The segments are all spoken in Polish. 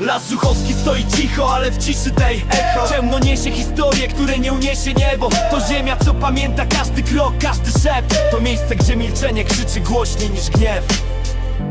Las Żuchowski stoi cicho, ale w ciszy tej echo. Ciemno niesie historię, które nie uniesie niebo. To ziemia, co pamięta każdy krok, każdy szept. To miejsce, gdzie milczenie krzyczy głośniej niż gniew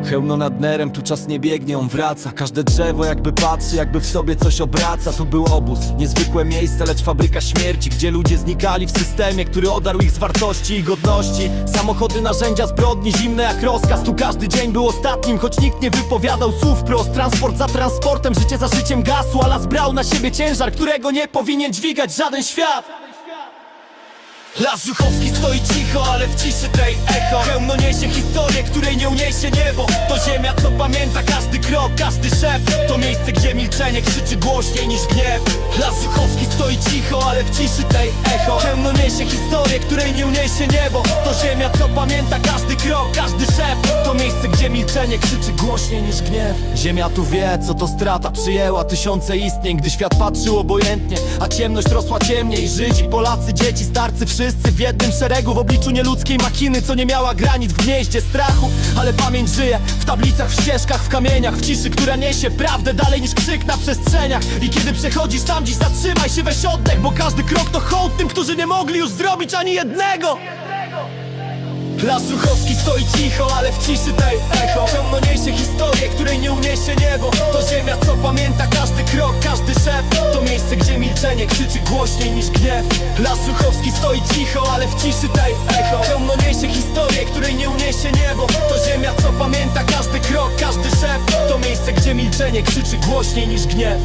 Hełno nad nerem, tu czas nie biegnie, on wraca. Każde drzewo jakby patrzy, jakby w sobie coś obraca. Tu był obóz, niezwykłe miejsce, lecz fabryka śmierci Gdzie ludzie znikali w systemie, który odarł ich z wartości i godności. Samochody, narzędzia zbrodni, zimne jak rozkaz. Tu każdy dzień był ostatnim, choć nikt nie wypowiadał słów prost Transport za transportem, życie za życiem gasło A las brał na siebie ciężar, którego nie powinien dźwigać żaden świat Las Żuchowski stoi cicho, ale w ciszy tej echo. Hełmno niesie historię, której nie uniesie niebo. To ziemia, co pamięta każdy krok, każdy szept miejsce, gdzie milczenie krzyczy głośniej niż gniew. Las Żuchowski stoi cicho, ale w ciszy tej echo. Hełmno niesie historię, której nie uniesie niebo. To ziemia, co pamięta każdy krok, każdy szept To miejsce, gdzie milczenie krzyczy głośniej niż gniew. Ziemia tu wie, co to strata. Przyjęła tysiące istnień, gdy świat patrzył obojętnie. A ciemność rosła ciemniej. Żydzi, Polacy, dzieci, starcy, wszyscy w jednym szeregu. W obliczu nieludzkiej machiny, co nie miała granic w gnieździe strachu. Ale pamięć żyje w tablicach, w ścieżkach, w kamieniach W ciszy, która niesie prawdę dalej niż krzyk na przestrzeniach. I kiedy przechodzisz tam dziś, zatrzymaj się, weź oddech Bo każdy krok to hołd tym, którzy nie mogli już zrobić ani jednego. Las Żuchowski stoi cicho, ale w ciszy tej echo. Ciągno niesie historię, której nie uniesie niebo. To ziemia, co pamięta każdy krok, każdy szept To miejsce, gdzie milczenie krzyczy głośniej niż gniew. Las Żuchowski stoi cicho, ale w ciszy tej echo. Ciągno niesie historię, której nie uniesie krzyczy głośniej niż gniew.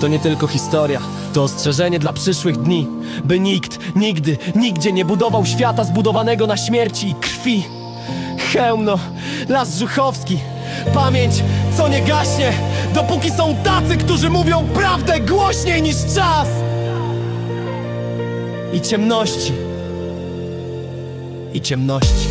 To nie tylko historia, to ostrzeżenie dla przyszłych dni By nikt, nigdy, nigdzie nie budował świata zbudowanego na śmierci i krwi. Chełmno, Las Żuchowski Pamięć, co nie gaśnie Dopóki są tacy, którzy mówią prawdę głośniej niż czas. I ciemności. I ciemności